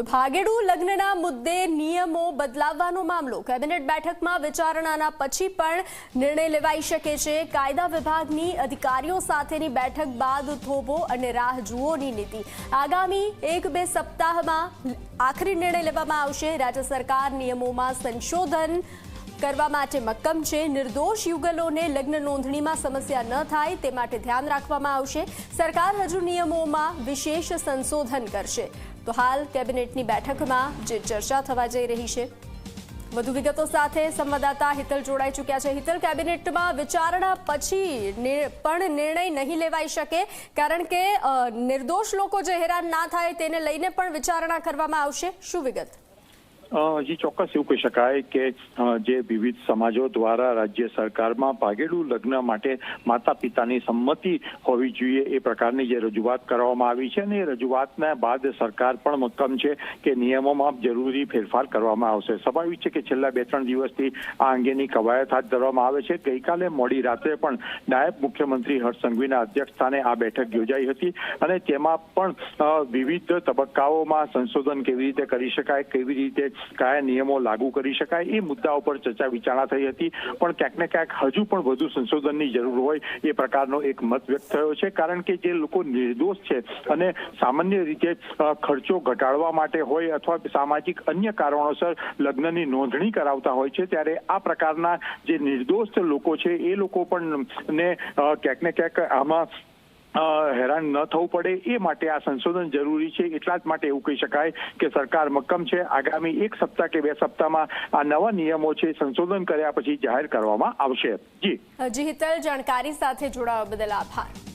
તો ભાગેડુ લગ્નના મુદ્દે નિયમો બદલાવવાનો મામલો. કેબિનેટ બેઠકમાં વિચારણાના પછી પણ નિર્ણય લેવાઈ શકે છે. કાયદા વિભાગની અધિકારીઓ સાથેની બેઠક બાદ થોભો અને રાહ જુઓની નીતિ. આગામી એક બે સપ્તાહમાં આખરી નિર્ણય લેવામાં આવશે. રાજ્ય સરકાર નિયમોમાં સંશોધન કરવા માટે મક્કમ છે. નિર્દોષ યુગલોને લગ્ન નોંધણીમાં સમસ્યા ન થાય તે માટે ધ્યાન રાખવામાં આવશે. સરકાર હજુ નિયમોમાં વિશેષ સંશોધન કરશે. તો હાલ કેબિનેટની બેઠકમાં જે ચર્ચા થવા જઈ રહી છે. વધુ વિગતો સાથે સંવાદદાતા હિતલ જોડાઈ ચૂક્યા છે. હિતલ, કેબિનેટમાં વિચારણા પછી પણ નિર્ણય નહીં લેવાઈ શકે, કારણ કે નિર્દોષ લોકો જે હેરાન ના થાય તેને લઈને પણ વિચારણા કરવામાં આવશે. શું વિગત? હજી ચોક્કસ એવું કહી શકાય કે જે વિવિધ સમાજો દ્વારા રાજ્ય સરકારમાં ભાગેડું લગ્ન માટે માતા પિતાની સંમતિ હોવી જોઈએ એ પ્રકારની જે રજૂઆત કરવામાં આવી છે અને એ રજૂઆતના બાદ સરકાર પણ મક્કમ છે કે નિયમોમાં જરૂરી ફેરફાર કરવામાં આવશે. સ્વાભાવિક છે કે છેલ્લા બે ત્રણ દિવસથી આ અંગેની કવાયત હાથ ધરવામાં આવે છે. ગઈકાલે મોડી રાત્રે પણ નાયબ મુખ્યમંત્રી હર્ષ સંઘવીના અધ્યક્ષસ્થાને આ બેઠક યોજાઈ હતી અને તેમાં પણ વિવિધ તબક્કાઓમાં સંશોધન કેવી રીતે કરી શકાય, કેવી રીતે કયા નિયમો લાગુ કરી શકાય એ મુદ્દા ઉપર ચર્ચા વિચારણા થઈ હતી. પણ ક્યાંક ને ક્યાંક હજુ પણ વધુ સંશોધનની જરૂર હોય એ પ્રકારનો એક મત વ્યક્ત થયો છે. કારણ કે જે લોકો નિર્દોષ છે અને સામાન્ય રીતે ખર્ચો ઘટાડવા માટે હોય અથવા સામાજિક અન્ય કારણોસર લગ્નની નોંધણી કરાવતા હોય છે, ત્યારે આ પ્રકારના જે નિર્દોષ લોકો છે, એ લોકો પણ ને ક્યાંક ને ક્યાંક આમાં હેરાન ન થવું પડે. એ માટે આ સંશોધન જરૂરી છે. એટલા જ માટે એવું કહી શકાય કે સરકાર મક્કમ છે. આગામી એક સપ્તાહ કે બે સપ્તાહમાં આ નવા નિયમો છે સંશોધન કર્યા પછી જાહેર કરવામાં આવશે. જી. જી હિતલ, જાણકારી સાથે જોડાવા બદલ આભાર.